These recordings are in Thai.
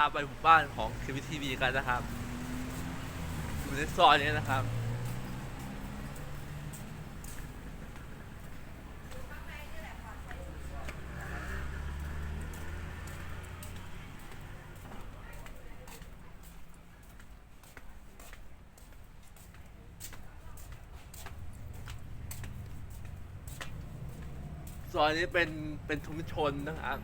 าไปหมู่บ้านของเควิทีวีกันนะครับอยู่ในซอยนี้นะครับซอยนี้เป็นเป็นชุมชนนะครับ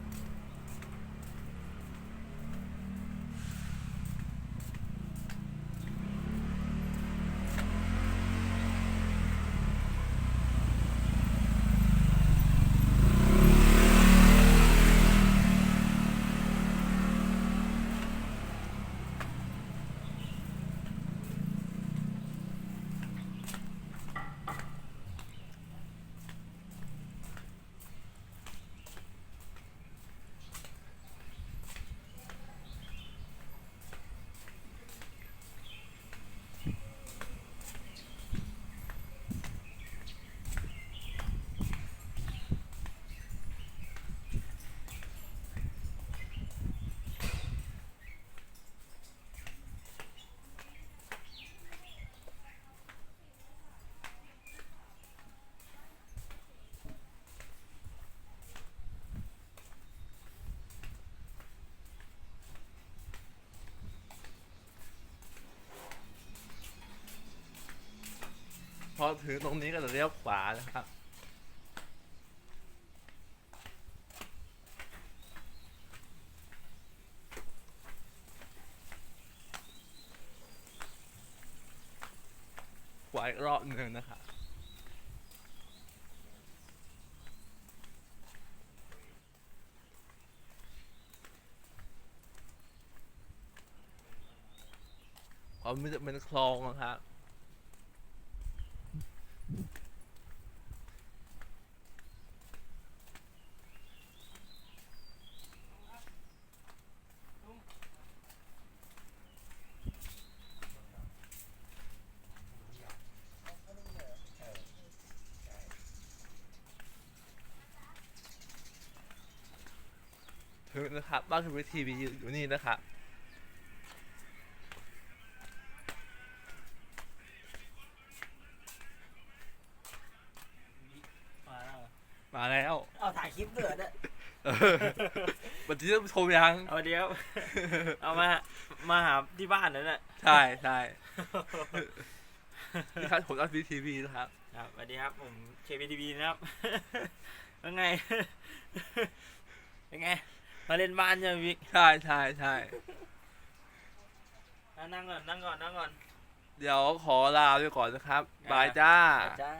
อถึงตรงนี้ก็จะเลี้ยวขวานะครับ ขวาอีกรอบหนึ่งนะครับอ๋อมันจะเป็นคลองนะครับ ถึงนะครับบ้านคือทีวีอยู่นี่นะครับ มาแล้วเอาถ่ายคลิปเดือดอะเออวันที่จะชมยัง เอาเดี๋ยว เอามา มาหาที่บ้านนั่นแหละใช่ใช่ที่ครับผมอัพทีวีนะครับ ครับสวัสดีครับผมเคบีทีวีนะครับเป็นไงเป็นไง มาเล่นบ้านใช่ไหมวิกใช่ใช่ใช่อะนั่งก่อนนั่งก่อนนั่งก่อนเดี๋ยวขอลาไปก่อนนะครับบายจ้า จ้า